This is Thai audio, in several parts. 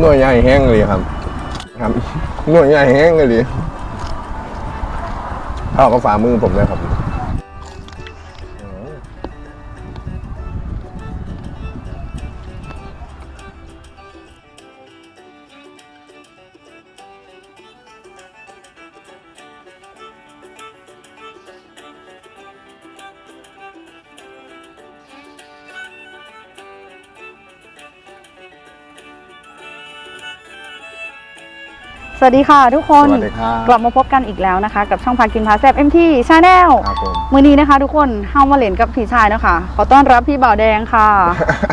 หน่วยใหญ่แห้งเลยครับ ครับ หน่วยใหญ่แห้งเลยเท่ากับฝ่ามือผมเลยครับ สวัสดีค่ะทุกคนสวัสดีครับกลับมาพบกันอีกแล้วนะคะ กับช่องพากินพาแซบ MT Channel ครับผมมือนี้นะคะ ทุกคนเฮามาเล่นกับพี่ชายเนาะคะขอต้อนรับพี่บ่าวแดงค่ะ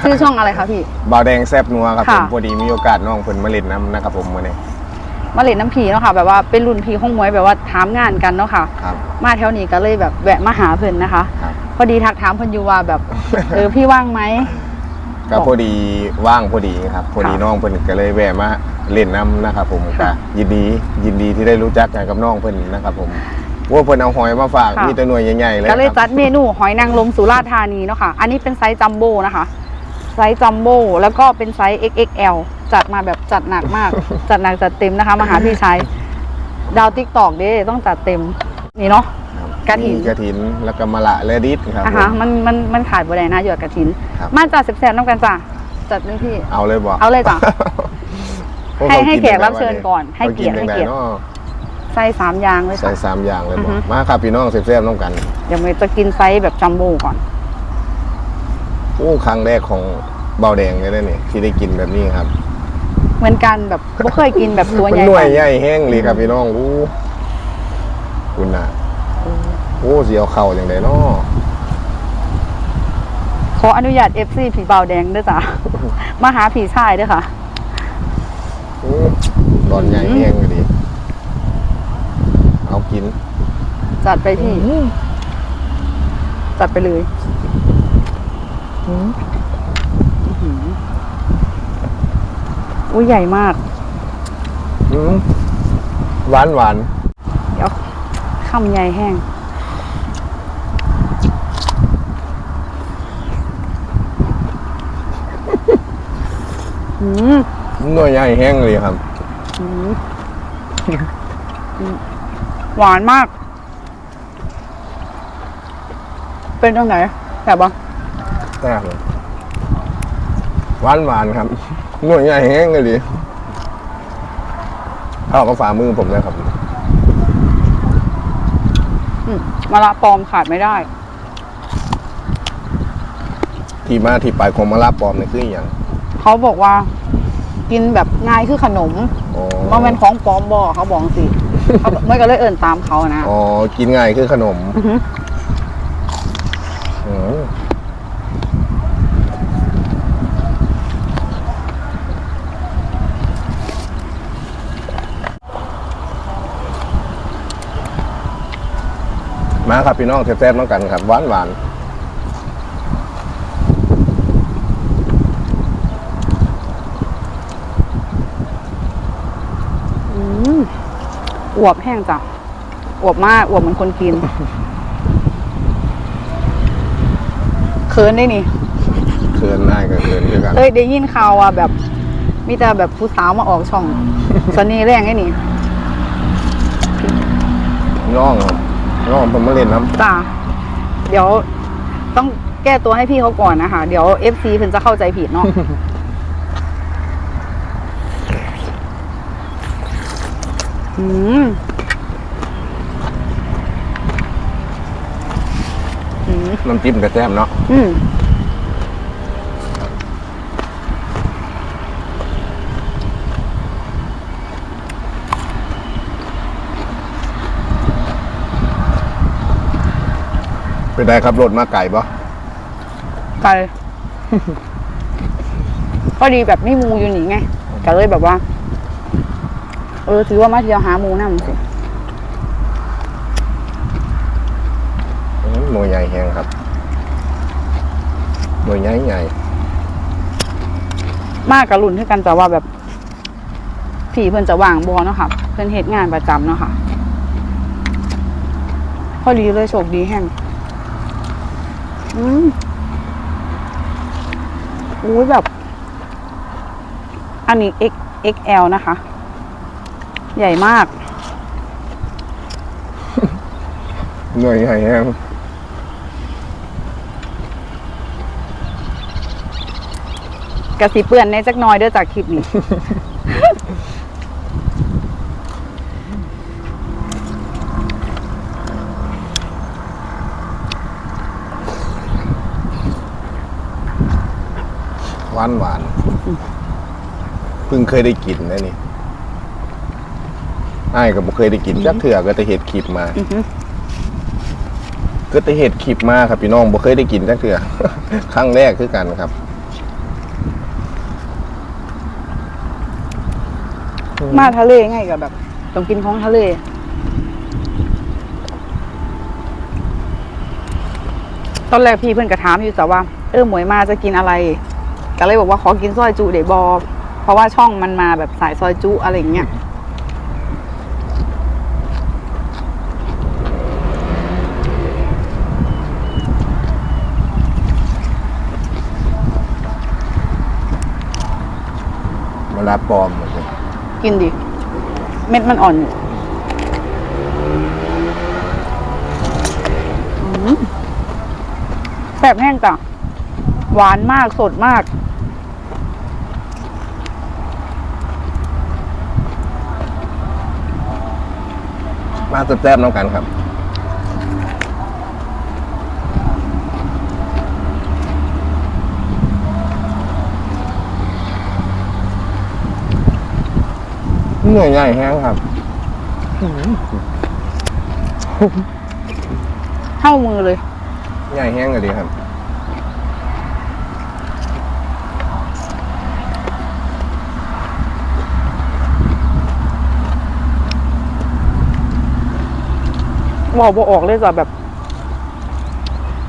ชื่อช่องอะไรคะพี่บาวแดงแซบนัวครับผมค่ะพอดีมีโอกาสน้องเพิ่นมาเล่นน้ำนะครับผมมื่อนี้มาเล่นน้ำผีเนาะค่ะ แบบว่าเป็นรุ่นพี่ห้องมวยแบบว่าถามงานกันเนาะค่ะครับมาแถวนี้ก็เลยแบบแวะมาหาเพิ่นนะคะครับพอดีทักถามเพิ่นอยู่ว่าแบบเออพี่ว่างไหม ก็พอดีว่างพอดีครับพอดีค่ะน้องเพิ่นก็เลยแวะมาเล่นน้ำนะครับ ผมก็ค่ะยินดียินดีที่ได้รู้จักกันกับน้องเพิ่นนะครับผมว่าเพิ่นเอาหอยมาฝากค่ะมีแต่หน่วยใหญ่ๆเลยก็เลยครับจัดเมนูหอยนางรมสุราษฎร์ธานีเนาะค่ะ อันนี้เป็นไซส์จัมโบ้นะคะไซส์จัมโบ้แล้วก็เป็นไซส์ XXL จัดมาแบบจัดหนักมาก จัดหนักจัดเต็มนะคะมาหาพี่ชายดาวติ๊กตอกเด้ต้องจัดเต็มนี่เนาะ ครับกฐิน มีกระถินแล้วก็มะละและดิษครับอะผฮะมมันมันมันขาดบ่ได้นะหยอดกระถิน ครับ มาจัดแซ่บๆน้ำกันจ้ะจัดเลยพี่ เอาเลยบ่เอาเลยจ้ะ พวให้ขาให้นแขกรับเชิญก่อนให้ขาเกียรติให้นเกียรติจังใดนาะไส้สามอย่างเลยใส่ค่ะ สามอย่างเลยอืบ่อฮึ มาครับพี่น้องแซ่บๆน้องกัน เดี๋ยวเมย์จะกินไซส์แบบจัมโบ้ก่อน โอ้ครั้งแรกของเบาแดงเลยนะนี่ที่ได้กินแบบนี้ครับเหมือนกันแบบไม่เคยกินแบบตัวมันใหญ่หน่วยขนาดใหญ่แห้งเลยครับพี่น้องอู้คุณน่ะ โอ้เสียวเข่าอย่างไรเนาะขออนุญาต FC ผีเบาแดงด้วยจ้ะ มาหาผีชายด้วยค่ะอู้ร้อนใหญ่แห้งอยู่ดี เอากิน จัดไปพี่ จัดไปเลยอุ้ยใหญ่มากอืมหวานหวาน เดี๋ยวคำใหญ่แห้ง อืมหน่วยใหญ่แห้งเลยครับ อืมหวานมาก เป็นตรงไหนแบบว่าแซ่บเลยหวานหวานครับหน่วยใหญ่แห้งเลยดิเท่ากับฝ่ามือผมเลยครับมะระปลอมขาดไม่ได้ ที่มาที่ไปของมะลาปลอมนี่คืออหย่าง เขาบอกว่า กินแบบง่ายคือขนมอ๋อว่าเป็นของปลอมบอเขาบอกสิเขาไม่ก็เลยเอิ่นตามเขานะ อ๋อ กินง่ายคือขนมอฮึ อืมมาครับพี่น้องแซ่บๆน้องกันครับหวานหวานอืม อวบแห้งจ้ะอวบมากอวบเหมือนคนกินเขินได้นี่ๆเขินได้ก็เขินด้วยกันเอ้ยได้ยินข่าวว่าแบบมีแต่แบบผู้สาวมาออกช่องสนีแรงไอ้นี่น้องครับน้องผมมาเล่นน้จ้าเดี๋ยวต้องแก้ตัวให้พี่เขาก่อนนะคะ เดี๋ยวเอฟซีเพิ่นจะเข้าใจผิดเนาะ อืมอืมำน้ำจิ้มกระแซ่บเนาะอืม嗯เป็นไงครับรถมาไก่ปะไก่พอดีแบบไม่มูอยู่นี่ไงก็เลยแบบว่า เออถือว่ามาเที่ยวหาหมูนั่นสิอืมหน่วยใหญ่แหงครับหน่วยใหญ่ใหญ่มากกับรุ่นที่กันแต่ว่าแบบผีเพิ่นจะว่างบอเนาะค่ะ เพิ่นเหตุงานประจำเนาะค่ะ พอดีเลยโชคดีแห้งอืมอุ้ยแบบ อันนี้ X XL นะคะ ใหญ่มาก หน่วยใหญ่แห้งกระสีเปื่อนในจักหน้อยเด้อจากคลิปนี้ หวานหวานเพิ่งเคยได้กินนะนี่ไอ้ายก็บ่เคยได้กินจักเถื่อก็แต่เห็ดคลิปมาอือหือก็แต่เห็ดคลิปมาครับพี่น้องบ่เคยได้กินจักเถื่อครั้งแรกคือกันครับมาทะเลไงกับแบบต้องกินของทะเลตอนแรกพี่เพื่อนกระถามอยู่แต่ว่าเออหมวยมาจะกินอะไรก็เลยบอกว่าขอกินซอยจุเดบอเพราะว่าช่องมันมาแบบสายซอยจุอะไรอย่างเงี้ย เวลาปลอมมันเลยกินดิ เม็ดมันอ่อนอยู่อืมแบบแห้งจ้ะหวานมากสดมาก มาแซ่บๆน้องกันครับ เหนื่อยใหญ่แห้งครับ เท่ามือเลย ใหญ่แห้งเลยดีครับ บอกบอกออกเลยจ้ะแบบ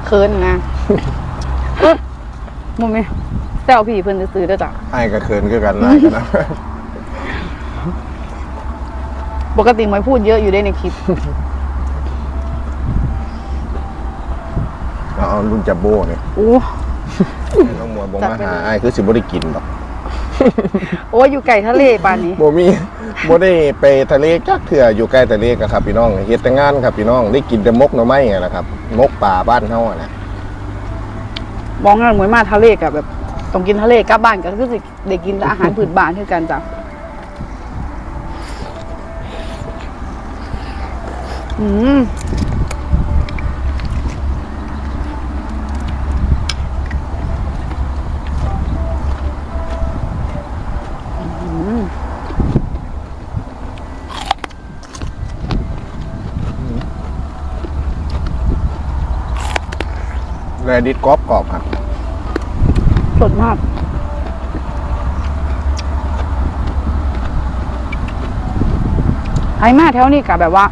เคินนะมุมนี้แซวพี่เพิ่นซื้อๆเด้วยจ้ะไอ้ายก็เคินคือกันนะกันนะ ปกติมวยพูดเยอะอยู่ได้ในคลิป เอาเอารุ่นจับโบ้เนี่ยโอ้น้องมัวบอกจัดมาไปหาเลยไอ้ายคือสิบ่ได้กินหรอกโอ้อยู่ไก่ทะเลปานนี้ บ่มีบ่ได้ไปทะเลจักเถื่ออยู่ใกล้ทะเลกับครับพี่น้องเฮ็ดแต่งานครับพี่น้องได้กินแต่มกหน่อไม้อะนะครับมกป่าบ้านเฮาอะนะมองงานมวยมาทะเลกับแบบต้องกินทะเลกลับบ้านก็คือสิได้กินแต่อาหารพื้นบ้านคือกันจ้ะ อืมแรดิสกรอบกรอบครับสดมากไทยมาแถวนี้กับแบบว่า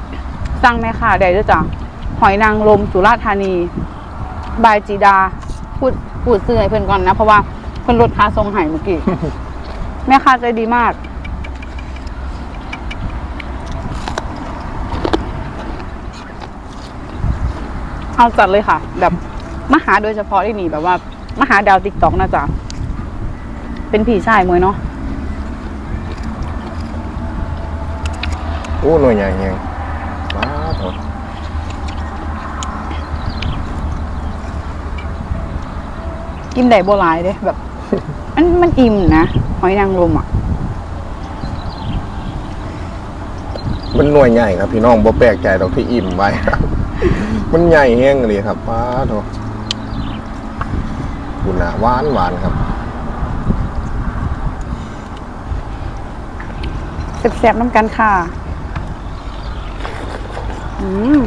สั่งแม่ค้าได้ด้วยจ้ะหอยนางรมสุราษฎร์ธานี บายจีดา พูดพูดซื้อให้เพื่อนก่อนนะ เพราะว่าเพื่อนลดค่าทรงใหายเมื่อกี้ แม่ค้าใจดีมาก เอาจัดเลยค่ะ แบบมาหาโดยเฉพาะที่นี่แบบว่ามาหาดาวติ๊กต็อกนะจ๊ะ เป็นผีชายมวยเนาะโอ้หน่วยใหญ่แฮงว้าโถ กินได้โบหลายเด้แบบ มันมันอิ่มนะหอยนางรมอะ มันหน่วยใหญ่ครับ พี่น้องบ่แปลกใจดอกที่อิ่มไว้ มันใหญ่แฮงเลยครับว้าโถคุณน่ะหวานหวานครับแซ่บๆน้ำกันค่ะ อืม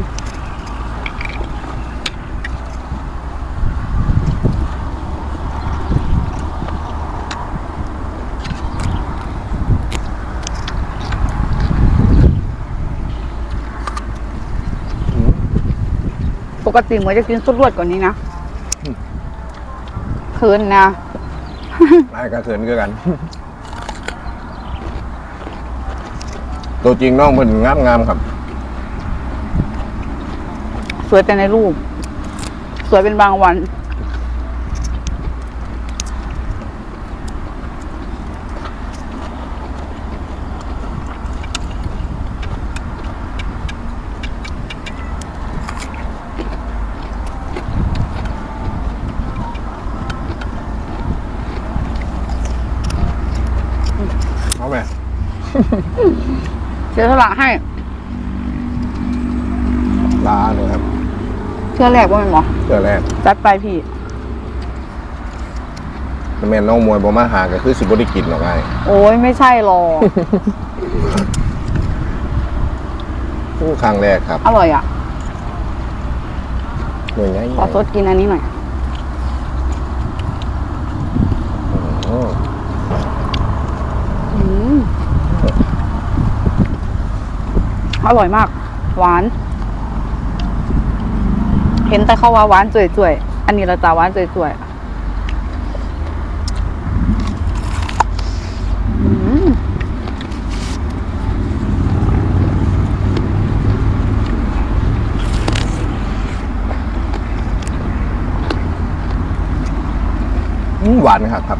กติเหมือนจะกินสุดรวดกว่านี้นะเคินนะไอ้ก็เขินคือกัน ตัวจริงน้องเพิ่นงามงามๆครับ สวยแต่ในรูป สวยเป็นบางวัน อ เสียสละให้ลาเลยครับเชื่อแรกว่าเป็นหมอเพื่อแรกจัดไปพี่แม่นน้องมวยบ่มาหาก็คือสิบ่ได้กินหรอกไงโอ้ยไม่ใช่หรอกอู้ครั้งแรกครับอร่อยอะหน่วยใหญ่ขอซดกินอันนี้หน่อยอืมอืม อร่อยมาก หวาน เห็นแต่เขาว่าหวานจ่วยๆ อันนี้เราจะหวานจ่วยๆอืมอืมหวานครับครับ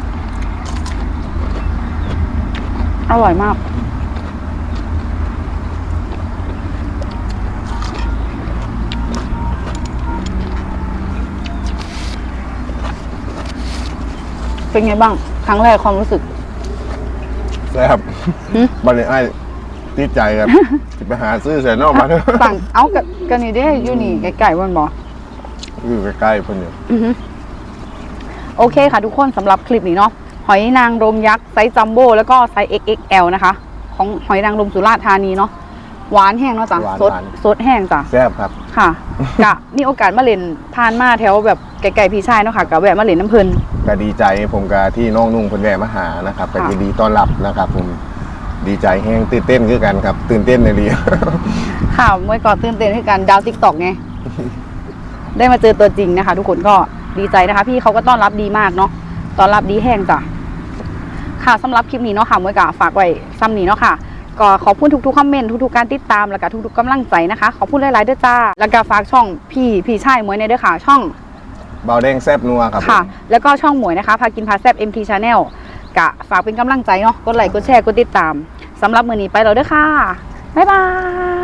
อร่อยมาก เป็นไงบ้าง ครั้งแรกความรู้สึก แซ่บหึ บันนี้ไอ้ติดใจครับสิไปหาซื้อใส่นอกมาเถอะสั่งเอากับกันนี่ได้อยู่นี่ไก่ๆวันบอ อยู่ใกล้ๆเพิ่นอยู่อือฮึโอเคค่ะทุกคนสำหรับคลิปนี้เนาะหอยนางรมยักษ์ไซส์จัมโบ้แล้วก็ไซส์ XXL นะคะ ของหอยนางรมสุราษฎร์ธานีเนาะ หวานแห้งเนาะจ้ะหวานสดหวาน สดแห้งจ้ะแซ่บครับ ค่ะ กะมีโอกาสมาเล่นผ่านมาแถวแบบไกลๆพี่ชายเนาะค่ะกะแวะมาเล่นน้ำเพลิน ก็ดีใจผมก็ที่น้องนุ่งเพิ่นแวะมาหานะครับก็ค่ะ ยินดีต้อนรับนะครับผมดีใจแห้งตื่นเต้นคือกันครับ ตื่นเต้นในเรีย ค่ะเมื่อก่อนตื่นเต้นให้กันดาวติ๊กตอกไง ได้มาเจอตัวจริงนะคะ ทุกคนก็ดีใจนะคะ พี่เขาก็ต้อนรับดีมากเนาะต้อนรับดีแห้งจ้ะค่ะสำหรับคลิปนี้เนาะค่ะเมื่อกะฝากไว้ซ้ำนี้เนาะค่ะ ก็ขอบคุณทุกๆคอมเมนต์ทุกๆการติดตามแล้วก็ทุกๆกำลังใจนะคะขอบคุณหลายๆด้วยจ้า แล้วก็ฝากช่องพี่พี่ชายมวยในด้วยค่ะช่องเบาแดงแซ่บนัวครับผมค่ะ แล้วก็ช่องหมวยนะคะพากินพาแซบ MT Channel กะฝากเป็นกำลังใจเนาะกดไลค์กดแชร์กดติดตามสำหรับมือนี้ไปแล้วเด้อค่ะบ๊ายบาย